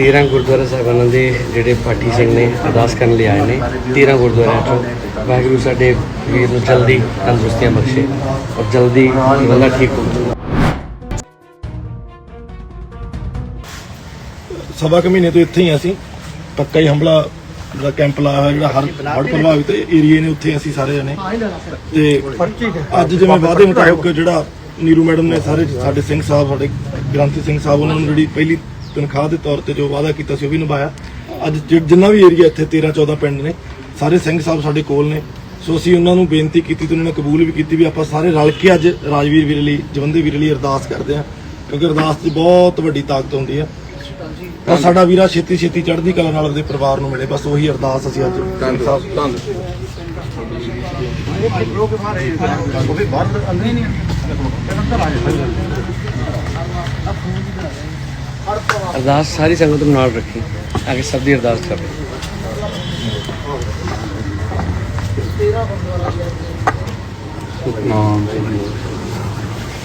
13 ਗੁਰਦੁਆਰਾ ਸਾਹਿਬਾਨਾਂ ਦੇ ਜਿਹੜੇ ਪਾਠੀ ਸਿੰਘ ਨੇ, ਅਰਦਾਸ ਕਰਨ ਲਈ ਆਏ ਨੇ। 13 ਗੁਰਦੁਆਰਿਆਂ ਤੋਂ ਵਾਹਿਗੁਰੂ ਸਾਡੇ ਵੀਰ ਨੂੰ ਜਲਦੀ ਤੰਦਰੁਸਤੀਆਂ ਬਖਸ਼ੇ ਔਰ ਜਲਦੀ ਬੰਦਾ ਠੀਕ ਹੋ ਸਵਾ ਕੁ ਤੋਂ ਇੱਥੇ ਹੀ ਅਸੀਂ। ਪੱਕਾ ਹੀ ਹੰਬਲਾ ਜਿਹੜਾ ਕੈਂਪ ਲਾਇਆ ਹੋਇਆ ਜਿਹੜਾ ਹਰ ਹੜ੍ਹ ਪ੍ਰਭਾਵਿਤ ਏਰੀਏ ਨੇ, ਉੱਥੇ ਅਸੀਂ ਸਾਰੇ ਜਣੇ। ਤੇ ਅੱਜ ਜਿਵੇਂ ਵਾਅਦੇ ਮੁਤਾਬਕ ਜਿਹੜਾ ਨੀਰੂ ਮੈਡਮ ਨੇ ਸਾਰੇ ਸਾਡੇ ਸਿੰਘ ਸਾਹਿਬ, ਸਾਡੇ ਗ੍ਰੰਥੀ ਸਿੰਘ ਸਾਹਿਬ, ਉਹਨਾਂ ਨੂੰ ਜਿਹੜੀ ਪਹਿਲੀ ਤਨਖਾਹ ਦੇ ਤੌਰ ਤੇ ਜੋ ਵਾਅਦਾ ਕੀਤਾ ਸੀ ਉਹ ਵੀ ਨਿਭਾਇਆ। ਅੱਜ ਜਿ- ਜਿੰਨਾ ਵੀ ਏਰੀਆ ਇੱਥੇ 13 14 ਪਿੰਡ ਨੇ ਸਾਰੇ ਸਿੰਘ ਸਾਹਿਬ ਸਾਡੇ ਕੋਲ ਨੇ। ਸੋ ਅਸੀਂ ਉਹਨਾਂ ਨੂੰ ਬੇਨਤੀ ਕੀਤੀ ਤੇ ਉਹਨਾਂ ਨੇ ਕਬੂਲ ਵੀ ਕੀਤੀ ਵੀ ਆਪਾਂ ਸਾਰੇ ਰਲ ਕੇ ਅੱਜ ਰਾਜਵੀਰ ਵੀਰ ਲਈ ਜਵੰਦੇ ਵੀਰ ਲਈ ਅਰਦਾਸ ਕਰਦੇ ਹਾਂ ਕਿਉਂਕਿ ਅਰਦਾਸ 'ਚ ਬਹੁਤ ਵੱਡੀ ਤਾਕਤ ਹੁੰਦੀ ਹੈ। ਤਾਂ ਸਾਡਾ ਵੀਰਾ ਛੇਤੀ ਛੇਤੀ ਚੜ੍ਹਦੀ ਕਲਾ ਨਾਲ ਉਹਦੇ ਪਰਿਵਾਰ ਨੂੰ ਮਿਲੇ ਬਸ ਉਹੀ ਅਰਦਾਸ ਅਸੀਂ ਅੱਜ ਸਿੰਘ ਸਾਹਿਬ ਅਰਦਾਸ ਸਾਰੀ ਸੰਗਤ ਨੂੰ ਨਾਲ ਰੱਖੀ ਆ ਕੇ ਸਭ ਦੀ ਅਰਦਾਸ ਕਰੋ।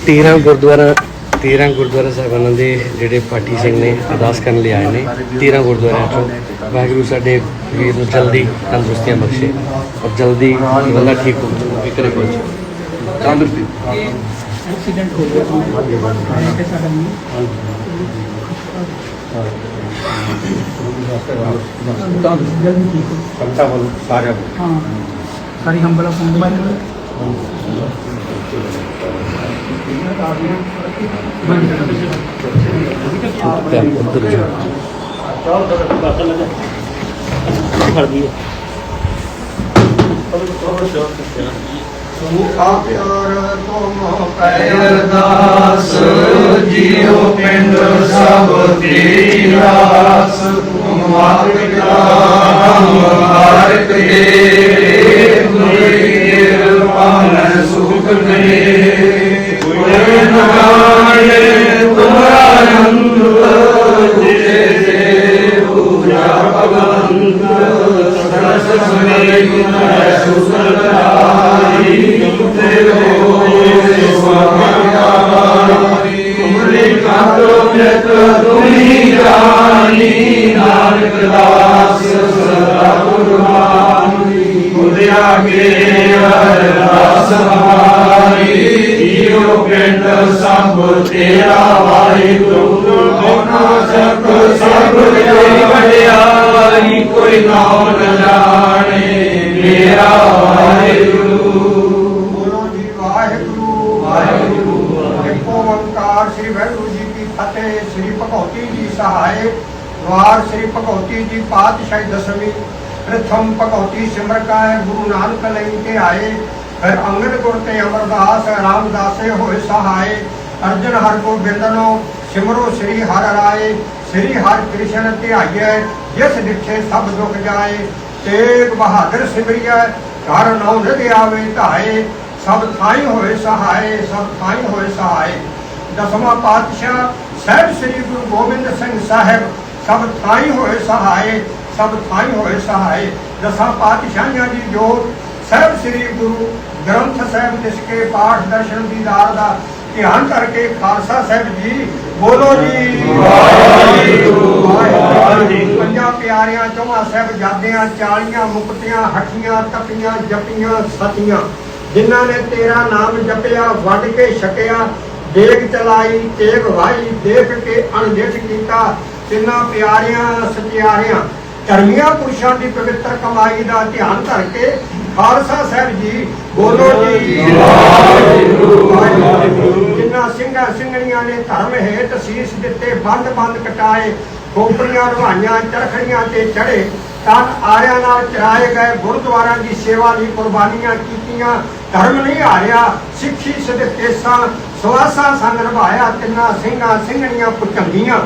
ਤੇਰਾਂ ਗੁਰਦੁਆਰਾ 13 ਗੁਰਦੁਆਰਾ ਸਾਹਿਬਾਨਾਂ ਦੇ ਜਿਹੜੇ ਪਾਠੀ ਸਿੰਘ ਨੇ ਅਰਦਾਸ ਕਰਨ ਲਈ ਆਏ ਨੇ 13 ਗੁਰਦੁਆਰਿਆਂ ਤੋਂ। ਵਾਹਿਗੁਰੂ ਸਾਡੇ ਵੀਰ ਨੂੰ ਜਲਦੀ ਤੰਦਰੁਸਤੀਆਂ ਬਖਸ਼ੇ ਔਰ ਜਲਦੀ ਬੰਦਾ ਠੀਕ ਹੋ ਫਿਕਰ ਕੋਈ ਤੰਦਰੁਸਤੀ। ਐਕਸੀਡੈਂਟ ਹੋ ਗਿਆ ਤਾਂ ਤੇ ਸਾਡਾ ਨਹੀਂ ਜਲਦੀ ਠੀਕ ਹੋ ਸੰਤਾ ਵੱਲੋਂ ਸਾਰਿਆਂ ਹਾਂ ਸਾਰੀ ਹੰਬਲਾ ਫੋਨ ਤੇ ਉੱਧਰ ਜਾ ਪਿਆਰ ਤੁਮ ਪੈ ਅਰਦਾਸ ਜੀਉ ਪਿੰਡ ਸਭ ਤੇਰੀ ਰਾਸ ਤੁਮ ਮਾਤਿ ਨਾਮ ਹਾਰਕ ਦੇ ਗੁਰੀ ਸੁਖ ਦੇ ਗੁਰੇ ਨਗਾਏ ਤੁਮਰਾ ਨੰਦ ਜੇ ਜੇ ਪੂਜਾ ਭਗਵੰਤ ਸਰਸ ਸੁਨੇ ਗੁਣ ਸੁਸਲਾਈ ਤੇਰੇ ਸਵਾਮਿਆਰੀ ਤੁਮਰੇ ਕਾਤੋ ਜਤ ਤੁਮੀ ਜਾਨੀ, ਨਾਨਕ ਦਾਸ ਸਦਾ ਗੁਰਬਾਨੀ ਉਦਿਆ ਕੇ ਅਰਦਾਸ ਹਮਾਰੀ ਜੀਉ ਪਿੰਡ ਸਭ ਤੇਰਾ ਵਾਹਿਗੁਰੂ ਹੋਣਾ ਸਭ ਸਭ ਤੇਰੀ ਵਡਿਆਈ ਕੋਈ ਨਾਮ ਨ ਜਾਣੇ ਮੇਰਾ ਵਾਹਿਗੁਰੂ। ਬੋਲੋ ਵਾਹਿਗੁਰੂ। ਵਾਹਿਗੁਰੂ ਓੰਕਾਰ, ਸ੍ਰੀ ਵਾਹਿਗੁਰੂ ਜੀ ਕੀ ਸ੍ਰੀ ਭਗਉਤੀ ਜੀ ਸਹਾਇ ਵਾਰ ਸ੍ਰੀ ਭਗਉਤੀ ਜੀ ਪਾਤਸ਼ਾਹੀ ਦਸਵੀਂ, ਪ੍ਰਥਮ ਭਗਉਤੀ ਸਿਮਰ ਕਾਇ ਗੁਰੂ ਨਾਨਕ ਲਈ ਕੇ ਆਏ। ਫਿਰ ਅੰਗਦ ਗੁਰ ਤੇ ਅਮਰਦਾਸ, ਰਾਮਦਾਸੇ ਹੋਏ ਸਹਾਇ ਅਰਜਨ ਹਰ ਗੋਬਿੰਦਨੋ, ਸਿਮਰੋ ਸ੍ਰੀ ਹਰਿ ਰਾਏ। ਸ੍ਰੀ ਹਰਿ ਕ੍ਰਿਸ਼ਨ ਧਿਆਈਐ ਜਿਸ ਡਿਠੇ ਸਭ ਦੁਖ ਜਾਏ। ਤੇਗ ਬਹਾਦਰ ਸਿਮਰਿਐ, ਘਰ ਨਉ ਨਿਧ ਆਵੇ ਧਾਏ। ਸਭ ਥਾਈ ਹੋਏ ਸਹਾਏ, ਸਭ ਥਾਈ ਹੋਏ ਸਹਾਏ। ਦਸਵਾਂ ਪਾਤਸ਼ਾਹ ਸਹਿਬ ਸ੍ਰੀ ਗੁਰੂ ਗੋਬਿੰਦ ਸਿੰਘ ਸਾਹਿਬ ਸਭ ਥਾਈ ਹੋਏ ਸਹਾਏ, ਸਭ ਥਾਈ ਹੋਏ ਸਹਾਏ। ਦਸਾਂ ਪਾਤਸ਼ਾਹਾਂ ਦੀ ਜੋਤ, ਸਹਿਬ ਸ੍ਰੀ ਗੁਰੂ ਗ੍ਰੰਥ ਸਾਹਿਬ ਜਿਸ ਕੇ ਪਾਠ ਦਰਸ਼ਨ ਦੀਦਾਰ ਦਾ ਧਿਆਨ ਕਰਕੇ ਖਾਲਸਾ ਸਾਹਿਬ ਜੀ, ਬੋਲੋ ਜੀ। ਵਾਹਿਗੁਰੂ ਪੰਜਾਂ ਪਿਆਰਿਆਂ, ਚੌਹਾਂ ਸਾਹਿਬ ਜਾਦਿਆਂ ਚਾਲੀਆਂ, ਮੁਕਤਿਆਂ, ਹੱਠੀਆਂ, ਤਪੀਆਂ, ਜਪੀਆਂ, ਸਤੀਆਂ। ਜਿਨ੍ਹਾਂ ਨੇ ਤੇਰਾ ਨਾਮ ਜਪਿਆ, ਵੱਢ ਕੇ ਛਕਿਆ ਦੇਖ ਚਲਾਈ, ਤੇਗ ਵਾਈ, ਦੇਖ ਕੇ ਅਣਦੇਖ ਕੀਤਾ। ਤਿੰਨਾਂ ਪਿਆਰਿਆਂ ਸਚਿਆਰਿਆਂ ਧਰਮੀਆਂ ਪੁਰਸ਼ਾਂ ਦੀ ਪਵਿੱਤਰ ਕਮਾਈ ਦਾ ਧਿਆਨ ਧਰ ਕੇ ਖਾਲਸਾ ਸਾਹਿਬ ਜੀ ਬੋਲੋ ਜੀ। ਵਾਹਿਗੁਰੂ ਸਿੰਘਾਂ ਸਿੰਘਣੀਆਂ ਨੇ ਧਰਮ ਹੇਠ ਸੀਸ ਦਿੱਤੇ, ਬੰਦ ਬੰਦ ਕਟਾਏ, ਖੋਪੜੀਆਂ, ਰਵਾਈਆਂ, ਚਰਖੜੀਆਂ ਤੇ ਚੜੇ ਤਨ ਆਰਿਆਂ ਨਾਲ ਚਰਾਏ ਗਏ ਗੁਰਦੁਆਰਾਂ ਦੀ ਸੇਵਾ ਲਈ ਕੁਰਬਾਨੀਆਂ ਕੀਤੀਆਂ। ਧਰਮ ਨਹੀਂ ਹਾਰਿਆ ਸਿੱਖੀ ਸਦਕੇਸਾਂ ਸਵਾਸਾ ਸੰਗ ਨਿਭਾਇਆ ਤਿੰਨਾਂ ਸਿੰਘਾਂ ਸਿੰਘਣੀਆਂ ਪੁਚੰਗੀਆਂ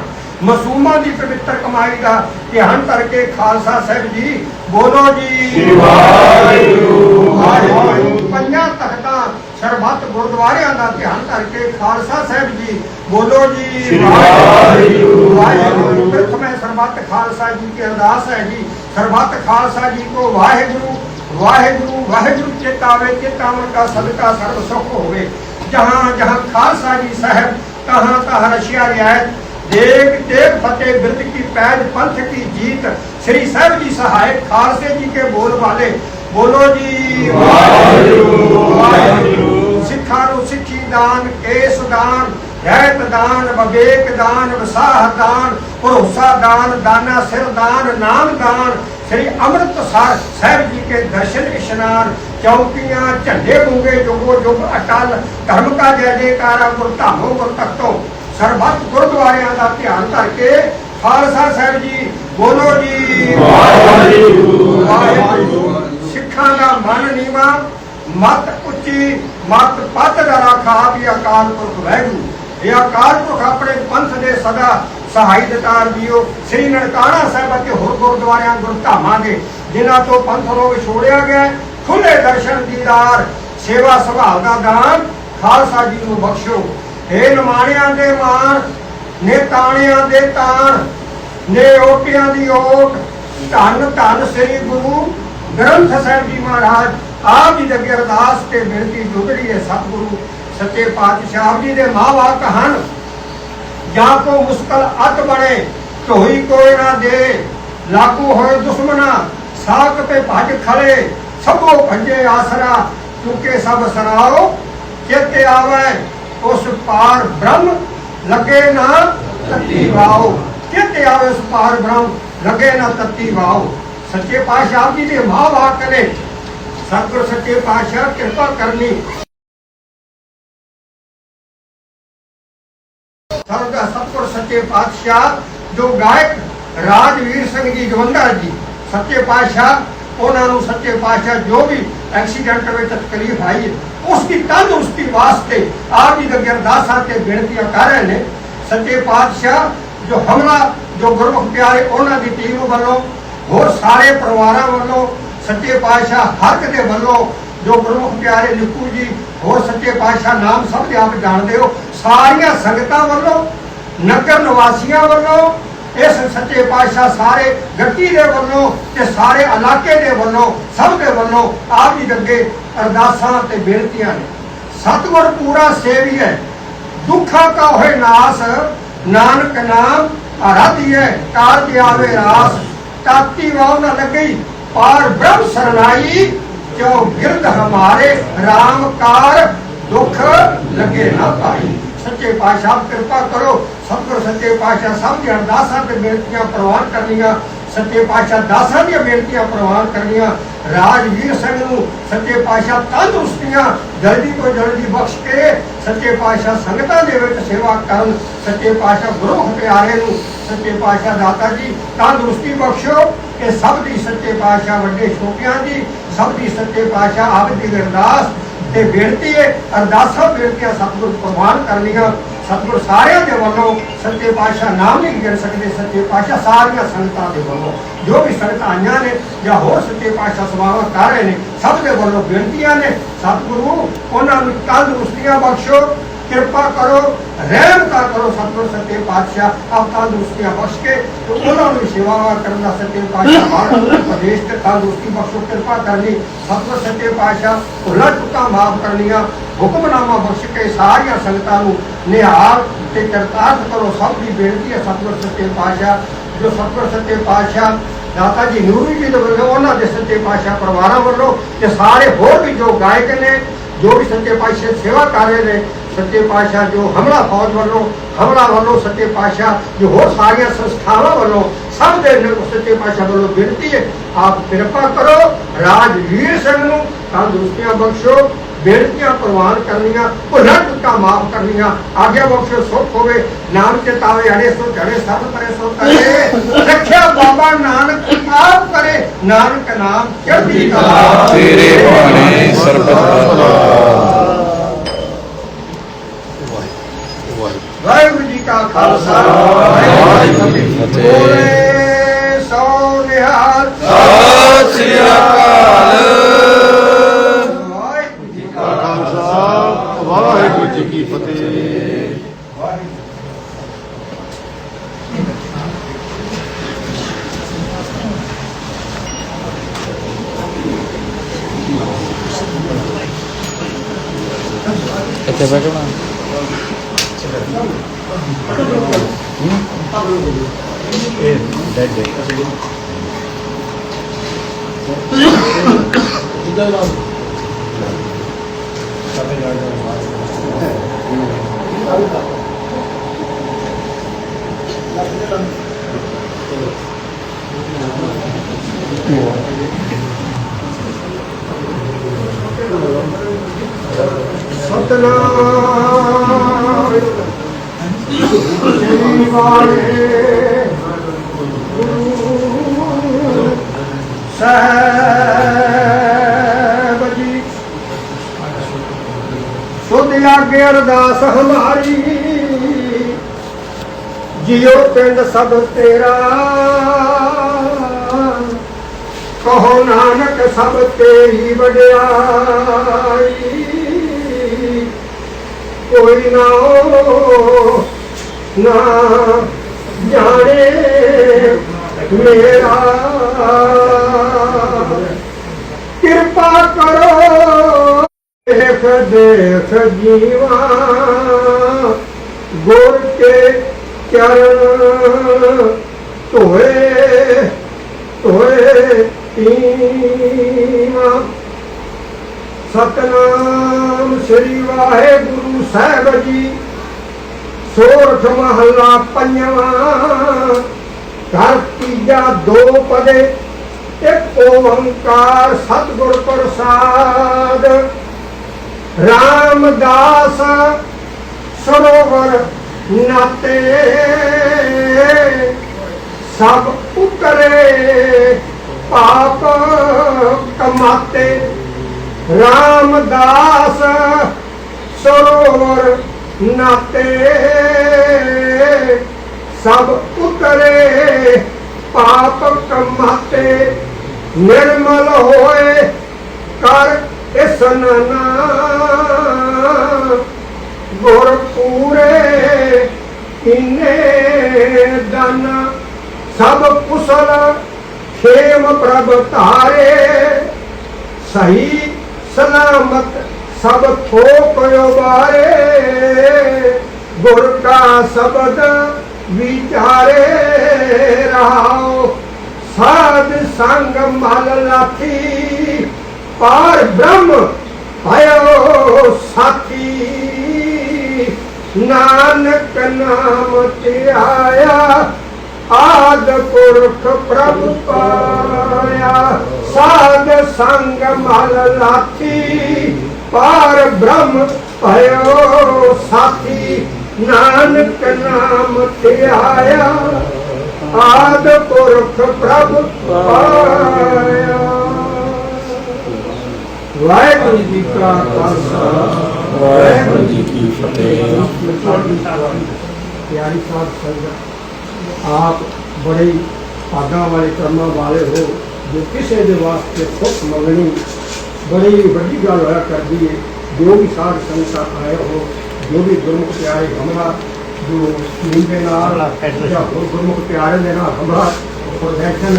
ਮਸੂਮਾਂ ਦੀ ਪਵਿੱਤਰ ਕਮਾਈ ਦਾ ਧਿਆਨ ਕਰਕੇ ਖਾਲਸਾ ਸਾਹਿਬ ਜੀ ਬੋਲੋ ਜੀ। ਵਾਹਿਗੁਰੂ। ਵਾਹਿਗੁਰੂ ਪੰਜਾਂ ਤਖਤਾਂ ਸਰਬੱਤ ਗੁਰਦੁਆਰਿਆਂ ਦਾ ਧਿਆਨ ਕਰਕੇ ਖਾਲਸਾ ਸਾਹਿਬ ਜੀ ਬੋਲੋ ਜੀ। ਵਾਹਿਗੁਰੂ। ਵਾਹਿਗੁਰੂ ਪ੍ਰਥਮੇ ਸਰਬੱਤ ਖਾਲਸਾ ਜੀ ਕੀ ਅਰਦਾਸ ਹੈ ਜੀ। ਸਰਬੱਤ ਖਾਲਸਾ ਜੀ ਕੋ ਵਾਹਿਗੁਰੂ। ਵਾਹਿਗੁਰੂ ਵਾਹਿਗੁਰੂ ਚੇਤਾਵੇ ਚੇਤਾਵਨ ਕਾ ਸਦਕਾ ਸਰਬ ਸੁਖ ਹੋਵੇ। ਜਹਾਂ ਜਹਾਂ ਖਾਲਸਾ ਜੀ ਸਾਹਿਬ, ਤਹਾਂ ਤਹਾਂ ਰਸ਼ਿਆ ਰਿਆਇਤ। ਦੇਖ ਦੇਖ ਫਤਿਹ ਬਿਰਦ ਕੀ ਪੈਜ ਪੰਥ ਕੀ ਜੀਤ। ਸ੍ਰੀ ਸਾਹਿਬ ਜੀ ਸਹਾਇਕ ਖਾਲਸੇ ਜੀ ਕੇ ਬੋਲ ਵਾਲੇ। ਬੋਲੋ ਜੀ। ਵਾਹਿਗੁਰੂ ਵਾਹਿਗੁਰੂ। ਸਿੱਖਾਂ ਨੂੰ ਸਿੱਖੀ ਦਾਨ, ਕੇਸ ਦਾਨ, ਰਹਿਤ ਦਾਨ, ਵਿਵੇਕ ਦਾਨ, ਵਿਸਾਹ ਦਾਨ, ਭਰੋਸਾ ਦਾਨ, ਦਾਨਾ ਸਿਰ ਦਾਨ, ਨਾਮ ਦਾਨ ਸ੍ਰੀ ਅੰਮ੍ਰਿਤਸਰ ਸਾਹਿਬ ਜੀ ਕੇ ਦਰਸ਼ਨ ਇਸ਼ਨਾਨ ਚੌਕੀਆਂ, ਝੰਡੇ ਬੁੰਗੇ ਜੁਗੋ ਜੁਗ ਅਟਲ, ਧਰਮ ਕਾ ਜੈ ਜੈਕਾਰਾ, ਗੁਰ ਧਾਮੋ ਗੁਰ ਤਖਤੋ। ਸਰਬੱਤ ਗੁਰਦੁਆਰਿਆਂ ਦਾ ਧਿਆਨ ਕਰਕੇ ਖਾਲਸਾ ਸਾਹਿਬ ਜੀ, ਬੋਲੋ ਜੀ। ਵਾਹਿਗੁਰੂ ਵਾਹਿਗੁਰੂ ਸਿੱਖਾਂ ਦਾ ਮਨ ਨੀਵਾ, ਮਤ ਉੱਚੀ, ਮਤ ਪੱਤ ਦਾ ਰਾਖਾ ਵੀ ਅਕਾਲ ਪੁਰਖ ਵਾਹਿਗੁਰੂ। ਇਹ ਅਕਾਲ ਪੁਰਖ ਆਪਣੇ ਪੰਥ ਦੇ ਸਦਾ ਸਹਾਈ ਜੀਓ ਸ੍ਰੀ ਨਨਕਾਣਾ ਸਾਹਿਬ ਅਤੇ ਹੋਰ ਗੁਰਦੁਆਰਿਆਂ, ਗੁਰਧਾਮਾਂ ਦੇ, ਜਿਨ੍ਹਾਂ ਤੋਂ ਪੰਥ ਨੂੰ ਵਿਛੋੜਿਆ ਗਿਆ ਖੁੱਲੇ ਦਰਸ਼ਨ ਦੀਦਾਰ, ਸੇਵਾ ਸੰਭਾਲ ਦਾ ਦਾਨ, ਖਾਲਸਾ ਜੀ ਨੂੰ ਬਖਸ਼ੋ। ਏ ਨਿਮਾਣਿਆਂ ਦੇ ਮਾਣ, ਨੇ ਤਾਣਿਆਂ ਦੇ ਤਾਣ, ਨੇ ਓਟਿਆਂ ਦੀ ਓਟ। ਧੰਨ ਧੰਨ ਸ੍ਰੀ ਗੁਰੂ ਗ੍ਰੰਥ ਸਾਹਿਬ ਜੀ ਮਹਾਰਾਜ, ਆਪ ਜੀ ਦੇ ਅਰਦਾਸ ਤੇ ਬੇਨਤੀ ਜੁਗੜੀ ਹੈ ਸਤਿਗੁਰੂ, ਸੱਚੇ ਪਾਤਸ਼ਾਹ ਜੀ ਦੇ ਮਾਵਾਕ ਹਨ। ਜਾਂ ਕੋ ਮੁਸਕਲ ਅਤ ਬਣੇ ਢੋਈ ਕੋਈ ਨਾ ਦੇ। ਲਾਗੂ ਹੋਏ ਦੁਸ਼ਮਨਾ ਸਾਕ ਤੇ ਭੱਜ ਖੜੇ। ਸਭੋ ਭੰਜੇ ਆਸਰਾ ਕਿਉਂਕਿ ਸਭ ਸਰਾਓ। ਚੇਤੇ ਆਵੇ, ਉਸ ਪਾਰ ਬ੍ਰਹਮ, ਲੱਗੇ ਨਾ ਤਤੀ ਵਾਓ। ਚੇਤੇ ਆਵੇ, ਉਸ ਪਾਰ ਬ੍ਰਹਮ, ਲੱਗੇ ਨਾ ਤੱਤੀ ਵਾਓ। ਸੱਚੇ ਪਾਤਸ਼ਾਹ ਜੀ ਦੇ ਮਾਵਾਕ ਨੇ। ਸਤਿਗੁਰ ਸੱਚੇ ਪਾਤਸ਼ਾਹ, ਕਿਰਪਾ ਕਰਨੀ। ਸਰਬ ਦਾ ਸੱਚੇ ਪਾਤਸ਼ਾਹ ਜੋ ਗਾਇਕ ਰਾਜਵੀਰ ਸਿੰਘ ਜੀ ਗਵੰਡਾ ਜੀ ਸੱਚੇ ਪਾਤਸ਼ਾਹ ਉਹਨਾਂ ਨੂੰ ਸੱਚੇ ਪਾਤਸ਼ਾਹ ਜੋ ਵੀ ਐਕਸੀਡੈਂਟ ਵਿੱਚ ਤਕਲੀਫ ਆਈ ਹੈ, ਉਸ ਦੀ ਤੰਦਰੁਸਤੀ ਵਾਸਤੇ ਆਪ ਜੀ ਦੇ ਅੱਗੇ ਅਰਦਾਸਾਂ ਤੇ ਬੇਨਤੀਆਂ ਕਰ ਰਹੇ ਨੇ। ਸੱਚੇ ਪਾਤਸ਼ਾਹ ਜੋ ਹਮਲਾ ਜੋ ਗੁਰਮੁਖ ਪਿਆਰੇ ਉਹਨਾਂ ਦੀ ਟੀਮ ਵੱਲੋਂ ਹੋਰ ਸਾਰੇ ਪਰਿਵਾਰਾਂ ਵੱਲੋਂ ਸੱਚੇ ਪਾਤਸ਼ਾਹ ਹਰ ਦੇ ਵੱਲੋਂ ਜੋ ਗੁਰਮੁਖ ਪਿਆਰੇ ਨਿੱਕੂ ਜੀ ਹੋਰ ਸੱਚੇ ਪਾਤਸ਼ਾਹ ਨਾਮ ਸਭ ਦੇ ਆਪ ਜਾਣਦੇ ਹੋ, ਸਾਰੀਆਂ ਸੰਗਤਾਂ ਵੱਲੋਂ, ਨਗਰ ਨਿਵਾਸੀਆਂ ਵੱਲੋਂ, ਇਸ ਸੱਚੇ ਪਾਤਸ਼ਾਹ ਸਾਰੇ ਗੱਟੀ ਦੇ ਵੱਲੋਂ ਤੇ ਸਾਰੇ ਇਲਾਕੇ ਦੇ ਵੱਲੋਂ, ਸਭ ਦੇ ਵੱਲੋਂ ਆਪ ਜੀ ਅੱਗੇ ਅਰਦਾਸਾਂ ਤੇ ਬੇਨਤੀਆਂ ਨੇ। ਸਤਿਗੁਰ ਪੂਰਾ ਸੇਵੀ ਹੈ। ਦੁੱਖਾਂ ਕਾ ਹੋਏ ਨਾਸ, ਨਾਨਕ ਨਾਮ ਆਰਾਧੀਏ ਕਾਰ ਦੀ ਆਵੇ ਰਾਸ, ਤਾਤੀ ਵਾਹ ਨਾ ਲੱਗੀ ਪਾਰ ਬ੍ਰਹਮ ਸਰਨਾਈ ਕਿਉ ਗਿਰਦ ਹਮਾਰੇ RAM ਕਾਰ ਦੁੱਖ ਲੱਗੇ ਨਾ ਭਾਈ? ਸੱਚੇ ਪਾਤਸ਼ਾਹ, ਕਿਰਪਾ ਕਰੋ। ਸਤਿਗੁਰ ਸੱਚੇ ਪਾਤਸ਼ਾਹ ਸਭ ਦੀ ਅਰਦਾਸਾਂ ਤੇ ਬੇਨਤੀਆਂ ਪ੍ਰਵਾਨ ਕਰਨੀਆਂ। ਸੱਚੇ ਪਾਤਸ਼ਾਹ ਦਾਸਾਂ ਦੀਆਂ ਬੇਨਤੀਆਂ ਪ੍ਰਵਾਨ ਕਰਨੀਆਂ। ਰਾਜਵੀਰ ਸਿੰਘ ਨੂੰ ਸੱਚੇ ਪਾਤਸ਼ਾਹ ਤੰਦਰੁਸਤੀਆਂ ਜਲਦੀ ਤੋਂ ਜਲਦੀ ਬਖਸ਼ ਕੇ ਸੱਚੇ ਪਾਤਸ਼ਾਹ ਸੰਗਤਾਂ ਦੇ ਵਿੱਚ ਸੇਵਾ ਕਰਨ। ਸੱਚੇ ਪਾਤਸ਼ਾਹ ਗੁਰੂ ਪਿਆਰੇ ਨੂੰ ਸੱਚੇ ਪਾਤਸ਼ਾਹ ਦਾਤਾ ਜੀ ਤੰਦਰੁਸਤੀ ਬਖਸ਼ੋ ਕਿ ਸਭ ਦੀ ਸੱਚੇ ਪਾਤਸ਼ਾਹ ਵੱਡੇ ਛੋਟਿਆਂ ਦੀ ਸਭ ਦੀ ਸੱਚੇ ਪਾਤਸ਼ਾਹ ਆਪ ਦੀ ਅਰਦਾਸ ਤੇ ਬੇਨਤੀ ਹੈ, ਅਰਦਾਸਾਂ, ਬੇਨਤੀਆਂ ਸਤਿਗੁਰ ਪ੍ਰਵਾਨ ਕਰਨੀਆਂ ਸਤਿਗੁਰ ਸਾਰਿਆਂ ਦੇ ਵੱਲੋਂ ਸੱਚੇ ਪਾਤਸ਼ਾਹ ਨਾਮ ਨਹੀਂ ਗਿਣ ਸਕਦੇ, ਸੱਚੇ ਪਾਤਸ਼ਾਹ ਸਾਰੀਆਂ ਸੰਗਤਾਂ ਦੇ ਵੱਲੋਂ। ਜੋ ਵੀ ਸੰਗਤਾਂ ਆਈਆਂ ਨੇ ਜਾਂ ਹੋਰ ਸੱਚੇ ਪਾਤਸ਼ਾਹ ਸੇਵਾਵਾਂ ਕਰ ਰਹੇ ਨੇ, ਸਭ ਦੇ ਵੱਲੋਂ ਬੇਨਤੀਆਂ ਨੇ। ਸਤਿਗੁਰੂ, ਉਹਨਾਂ ਨੂੰ ਤੰਦਰੁਸਤੀਆਂ ਬਖਸ਼ੋ। ਕਿਰਪਾ ਕਰੋ, ਰਹਿਮ ਕਾ ਕਰੋ ਸਤਿਗੁਰ ਸੱਚੇ ਪਾਤਸ਼ਾਹ, ਆਪ ਤੰਦਰੁਸਤੀਆਂ ਬਖਸ਼ ਕੇ ਤੇ ਉਹਨਾਂ ਨੂੰ ਸੇਵਾਵਾਂ ਕਰਨ ਦਾ ਸੱਚੇ ਪਾਤਸ਼ਾਹ ਮਾਰ ਪ੍ਰਦੇਸ਼ ਤੇ ਤੰਦਰੁਸਤੀ ਬਖਸ਼ੋ, ਕਿਰਪਾ ਕਰਨੀ ਸਤਿਗੁਰ ਸੱਚੇ ਪਾਤਸ਼ਾਹ ਭੁੱਲਾਂ ਚੁੱਕਾਂ ਮਾਫ ਕਰਨੀਆਂ ਹੁਕਮਨਾਮਾ ਬਖਸ਼ ਕੇ ਸਾਰੀਆਂ ਸੰਗਤਾਂ ਨੂੰ ਨਿਹਾਲ ਤੇ ਕਰਤਾਰਥ ਕਰੋ। ਸਭ ਦੀ ਬੇਨਤੀ ਹੈ ਸਤਿਗੁਰ ਸੱਚੇ ਪਾਤਸ਼ਾਹ। ਜੋ ਸਤਿਗੁਰ ਸੱਚੇ ਪਾਤਸ਼ਾਹ, ਦਾਤਾ ਜੀ ਨੂਰੀ ਜੀ ਦੇ ਵੱਲੋਂ, ਉਹਨਾਂ ਦੇ ਸੱਚੇ ਪਾਤਸ਼ਾਹ ਪਰਿਵਾਰਾਂ ਵੱਲੋਂ ਤੇ ਸਾਰੇ ਹੋਰ ਵੀ ਜੋ ਗਾਇਕ ਨੇ, ਜੋ ਵੀ ਸੱਚੇ ਪਾਤਸ਼ਾਹ ਸੇਵਾ ਕਰ ਰਹੇ ਨੇ ਸੱਚੇ ਪਾਤਸ਼ਾਹ ਜੋ ਹਮਲਾ ਫੌਜ ਵੱਲੋਂ, ਹਮਲਾ ਵੱਲੋਂ ਸੱਚੇ ਪਾਤਸ਼ਾਹ, ਜੋ ਹੋਰ ਸਾਰੀਆਂ ਸੰਸਥਾਵਾਂ ਵੱਲੋਂ, ਸਭ ਦੇ ਸੱਚੇ ਪਾਤਸ਼ਾਹ ਵੱਲੋਂ ਬੇਨਤੀ ਹੈ, ਆਪ ਕਿਰਪਾ ਕਰੋ ਰਾਜਵੀਰ ਸਿੰਘ ਨੂੰ ਤੰਦਰੁਸਤੀਆਂ ਬਖਸ਼ੋ, ਬੇਨਤੀਆਂ ਪ੍ਰਵਾਨ ਕਰਨੀਆਂ ਭੁੱਲਾਂ ਚੁੱਕਾਂ ਮਾਫ ਕਰਨੀਆਂ, ਆਗਿਆ ਬਖਸ਼ੋ, ਸੁਖ ਹੋਵੇ ਨਾਮ ਚਿਤਾਵੇ ਅੜੇ ਸੋ ਝੜੇ, ਸਭ ਪਰੇ ਸੋ ਕਰੇ ਰੱਖਿਆ ਬਾਬਾ ਨਾਨਕ, ਆਪ ਕਰੇ, ਨਾਨਕ ਨਾਮ ਚੜ੍ਹਦੀ ਕਲਾ। ਤੇਰੇ ਭਾਣੇ ਸਰਬਤ ਵਾਹਿਗੁਰੂ ਜੀ ਕਾ ਖਾਲਸਾ। ਵਾਹਿਗੁਰੂ ਜੀ ਕੀ ਫਤਿਹ ਬੋਲੇ ਸੋ ਨਿਹਾਲ। ਸਤਿ ਸ੍ਰੀ ਅਕਾਲ। ਵਾਹਿਗੁਰੂ ਜੀ ਕਾ ਖਾਲਸਾ। ਵਾਹਿਗੁਰੂ ਜੀ ਕੀ ਫਤਿਹ। ਇੱਥੇ 아빠도 그러고. 응? 아빠도 그러고. 예, 나 이제 가서 좀. 이달만. 다들 열정 많았어. 네. 나온다. 나 그냥. ਸ੍ਰੀ ਵਾਹਿਗੁਰੂ ਸਾਹਿਬ ਜੀ ਸੁਧ ਲਾਗੇ ਅਰਦਾਸ ਹਮਾਰੀ ਜਿਉ ਪਿੰਡ ਸਭ ਤੇਰਾ ਕਹੋ ਨਾਨਕ ਸਭ ਤੇਰੀ ਵਡਿਆਈ। ਕੋਈ ਨਾ ਨਾ ਜਾਣੇ ਮੇਰਾ। ਕਿਰਪਾ ਕਰੋ ਦੇਖ ਦੇਖ ਜੀਵਾ। ਗੁਰ ਕੇ ਚਰਨ ਧੋਏ ਧੋਏ ਤੀਮਾ ਸਤਨਾਮ ਸ੍ਰੀ ਵਾਹਿਗੁਰੂ ਸਾਹਿਬ ਜੀ। ਸੋਰਠ ਮਹੱਲਾ ਪੰਜਵਾਂ। ਘਰ ਤੀਜਾ ਦੋ ਪਦੇ, ਇੱਕ ਓੰਕਾਰ ਸਤਿਗੁਰ ਪ੍ਰਸਾਦ। ਰਾਮਦਾਸ ਸਰੋਵਰ ਨਾਤੇ। ਸਭ ਉਤਰੇ ਪਾਪ ਕਮਾਤੇ। ਰਾਮਦਾਸ ਸਰੋਵਰ ਨਾਤੇ। ਸਭ ਉਤਰੇ ਪਾਪ ਕਮਾਤੇ, ਨਿਰਮਲ ਹੋਏ, ਕਰ ਇਸਨਾਨਾ ਗੁਰ ਪੂਰੇ ਇਨੇ ਦਨ, ਸਭ ਕੁਸਲ ਖੇਮ ਪ੍ਰਭ ਧਾਰੇ। ਸਹੀ ਸਲਾਮਤ ਸਭ ਥੋਪ ਉਬਾਰੇ, ਗੁਰ ਕਾ ਸ਼ਬਦ ਵਿਚਾਰੇ ਰਹਾਓ ਸਾਧ ਸੰਗ ਮਲ ਲਾਥੀ, ਪਾਰ ਬ੍ਰਹਮ ਭਇਓ ਸਾਥੀ। ਨਾਨਕ ਨਾਮ ਤੇ ਆਇਆ ਆਦ ਪੁਰਖ ਪ੍ਰਭ ਪਾਇਆ। ਸਾਧ ਸੰਗ ਮਲ ਲਾਥੀ, ਪਾਰ ਬ੍ਰਹਮ ਭਇਓ ਸਾਥੀ। ਨਾਨਕ ਨਾਮ ਤੇ ਆਇਆ ਆਦ ਪੁਰਖ ਪ੍ਰਭ ਪਾਇਆ ਵਾਹਿਗੁਰੂ ਜੀ ਕਾ ਖਾਲਸਾ ਵਾਹਿਗੁਰੂ ਜੀ ਕੀ ਫਤਿਹ ਪਿਆਰੀ ਸਾਧ ਸੰਗਤ ਆਪ ਬੜੇ ਹੀ ਭਾਗਾਂ ਵਾਲੇ ਕਰਮਾਂ ਵਾਲੇ ਹੋ ਜੋ ਕਿਸੇ ਦੇ ਵਾਸਤੇ ਸੁਖ ਮੰਗਣੀ ਬੜੀ ਵੱਡੀ ਗੱਲ ਹੋਇਆ ਕਰਦੀ ਹੈ ਜੋ ਵੀ ਸਾਧ ਸੰਗਤਾਂ ਆਏ ਹੋ ਜੋ ਵੀ ਗੁਰਮੁਖ ਪਿਆਰੇ ਹਮਰਾ ਜੋ ਨੀਂਦੇ ਨਾਲ ਜਾਂ ਹੋਰ ਗੁਰਮੁਖ ਪਿਆਰੇ ਦੇ ਨਾਲ ਹਮਰਾ ਪ੍ਰੋਟੈਕਸ਼ਨ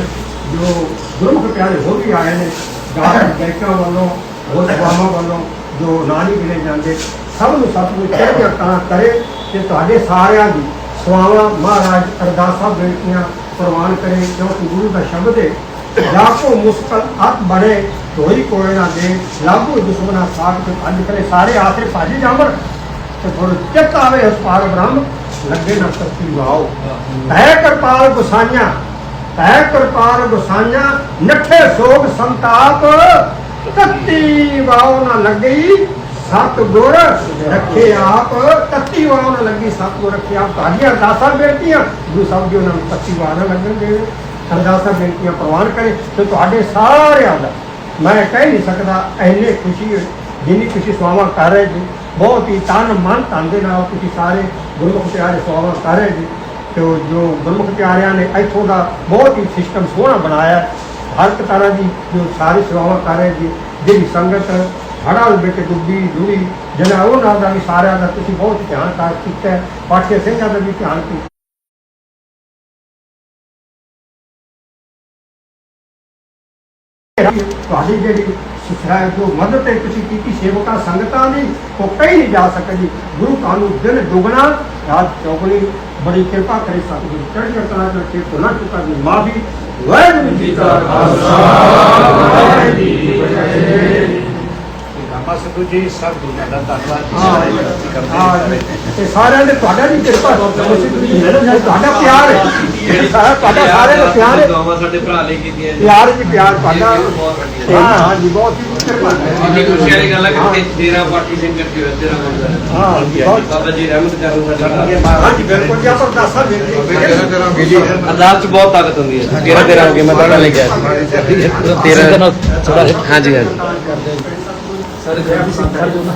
ਜੋ ਗੁਰਮੁਖ ਪਿਆਰੇ ਹੋ ਵੀ ਆਏ ਨੇ ਗਾਇਕ ਗਾਇਕਾਂ ਵੱਲੋਂ ਹੋਰ ਸਵਾਮਾਂ ਵੱਲੋਂ ਜੋ ਨਾਨੀ ਗਿਣੇ ਜਾਂਦੇ ਸਭ ਨੂੰ ਸਤਿਗੁਰੂ ਚੜ੍ਹਦੀ ਕਲਾ ਕਰੇ ਤੇ ਤੁਹਾਡੇ ਸਾਰਿਆਂ ਦੀ ਸਵਾਵਾਂ ਮਹਾਰਾਜ ਅਰਦਾਸਾਂ ਬੇਨਤੀਆਂ ਪ੍ਰਵਾਨ ਕਰੇ ਕਿਉਂਕਿ ਗੁਰੂ ਦਾ ਸ਼ਬਦ ਹੈ ਲਾਖੋ ਮੁਸਕਲ ਹੱਥ ਬੜੇ ਧੋਈ ਕੋਏ ਨਾ ਦੇ ਲਾਗੂ ਦੁਸ਼ਮਨਾ ਸਾਥ ਤੇ ਭੰਜ ਕਰੇ ਸਾਰੇ ਆਸੇ ਭਾਜੀ ਜਾਮਰ ਤੇ ਥੋੜਾ ਚਿੱਤ ਆਵੇ ਉਸ ਪਾਰ ਬ੍ਰਹਮ ਲੱਗੇ ਨਾ ਸੱਤੀ ਵਾਓ। ਹੈ ਕਿਰਪਾਲ ਗੁਸਾਈਆਂ ਹੈ ਕਿਰਪਾਲ ਗੁਸਾਈਆਂ ਨੱਠੇ ਸੋਗ ਸੰਤਾਪ। ਤੱਤੀ ਵਾਓ ਨਾ ਲੱਗੀ ਸਤ ਗੁਰ ਰੱਖੇ ਆਪ। ਤੱਤੀ ਵਾਓ ਨਾ ਲੱਗੀ ਸਤ ਗੁਰ ਰੱਖੇ ਆਪ। ਤੁਹਾਡੀਆਂ ਅਰਦਾਸਾਂ ਬੇਨਤੀਆਂ ਗੁਰੂ ਸਾਹਿਬ ਜੀ ਉਹਨਾਂ ਨੂੰ ਤੱਤੀ ਵਾਓ ਨਾ ਲੱਗਣ ਦੇ ਅਰਦਾਸਾਂ ਬੇਨਤੀਆਂ ਪ੍ਰਵਾਨ ਕਰੇ ਤੇ ਤੁਹਾਡੇ ਸਾਰਿਆਂ ਦਾ। ਮੈਂ ਕਹਿ ਨਹੀਂ ਸਕਦਾ ਐਨੇ ਖੁਸ਼ੀ ਹੈ, ਜਿੰਨੀ ਖੁਸ਼ੀ ਸਵਾਵਾਂ ਕਰ ਰਹੇ ਜੀ ਬਹੁਤ ਹੀ ਤਨ ਮਨ ਧਨ ਦੇ ਨਾਲ ਤੁਸੀਂ ਸਾਰੇ ਗੁਰਮੁਖ ਪਿਆਰੇ ਸਵਾਵਾਂ ਕਰ ਜੀ। ਤੇ ਜੋ ਗੁਰਮੁਖ ਪਿਆਰਿਆਂ ਨੇ ਇੱਥੋਂ ਦਾ ਬਹੁਤ ਹੀ ਸਿਸਟਮ ਸੋਹਣਾ ਬਣਾਇਆ। ਹਰ ਇੱਕ ਦੀ ਜੋ ਸਾਰੀ ਸੇਵਾਵਾਂ ਕਰ ਰਹੇ ਜੀ। ਜਿਹੜੀ ਸੰਗਤ ਹੜਾ ਵਿੱਚ ਡੁੱਬੀ ਜੁੜੀ ਜਿਹੜਾ ਉਹਨਾਂ ਦਾ ਵੀ ਸਾਰਿਆਂ ਦਾ ਤੁਸੀਂ ਬਹੁਤ ਧਿਆਨ ਕਰ ਕੀਤਾ। ਹੈ। ਸਿੰਘਾਂ ਦਾ ਵੀ ਧਿਆਨ ਕੀਤਾ। ਤੁਹਾਡੀ ਜਿਹੜੀ ਸਿੱਖਿਆ ਜੋ ਮਦਦ ਹੈ ਤੁਸੀਂ ਕੀਤੀ, ਸੇਵਕਾਂ ਸੰਗਤਾਂ ਦੀ ਉਹ ਕਹੀ ਨਹੀਂ ਜਾ ਸਕਦੀ। ਗੁਰੂ ਕਾਨੂੰ ਦਿਨ ਦੁਗਣਾ ਰਾਤ ਚੌਗਣੀ, ਬੜੀ ਕਿਰਪਾ ਕਰੇ ਸਤਿਗੁਰੂ। ਚੜ੍ਹਦੀ ਕਲਾ ਕਰਕੇ ਭੁੱਲਾਂ ਚੁੱਕਾ ਦੀ ਮਾਫੀ। ਵਾਹਿਗੁਰੂ ਜੀ ਕਾ ਖਾਲਸਾ। ਵਾਹਿਗੁਰੂ ਜੀ ਕੀ ਫਤਿਹ। ਰਾਮਾ ਸਿੱਧੂ ਜੀ ਸਭ ਦੁਨੀਆ ਦਾ ਧੰਨਵਾਦ ਹਾਂ। ਹਾਂ। ਤੇ ਸਾਰਿਆਂ ਦੇ ਤੁਹਾਡਾ ਵੀ ਕਿਰਪਾ ਤੁਸੀਂ ਤੁਸੀਂ ਤੁਹਾਡਾ ਪਿਆਰ ਹੈ। ਸਾਰਾ ਤੁਹਾਡਾ ਸਾਰਿਆਂ ਦਾ ਪਿਆਰ ਹੈ। ਦੁਆਵਾਂ ਸਾਡੇ ਭਰਾ ਲਈ ਕੀਤੀਆਂ ਜੀ। ਪਿਆਰ ਜੀ ਪਿਆਰ ਤੁਹਾਡਾ। ਹਾਂ ਹਾਂ ਜੀ ਬਹੁਤ ਹੀ ਕਿਰਪਾ ਹੈ। ਇੰਨੀ ਖੁਸ਼ੀ ਵਾਲੀ ਗੱਲ ਹੈ ਕਿ ਤੇਰਾ ਪਾਰਟੀ ਸਿੰਘ ਕਰਕੇ ਹੋਇਆ ਤੇਰਾ ਗੁਰਦੁਆਰਾ ਹਾਂ ਜੀ ਬਹੁਤ ਬਾਬਾ ਜੀ ਰਹਿਮਤ ਕਰਨ ਸਾਡੇ ਹਾਂ ਜੀ ਬਿਲਕੁਲ ਜੀ ਆਪਾਂ ਅਰਦਾਸਾਂ ਵੇਖਦੇ ਜੀ ਅਰਦਾਸ ਚ ਬਹੁਤ ਤਾਕਤ ਹੁੰਦੀ ਹੈ। ਤੇਰਾ ਤੇਰਾ ਹੋ ਗਿਆ ਮੈਂ ਤੁਹਾਡਾ ਲੈ ਆਇਆ ਤੇਰਾ ਥੋੜਾ ਹਾਂਜੀ ਹਾਂਜੀ। ਸਰ ਜੀ ਸਿੰਘ ਖੜ ਜੋ ਨਾ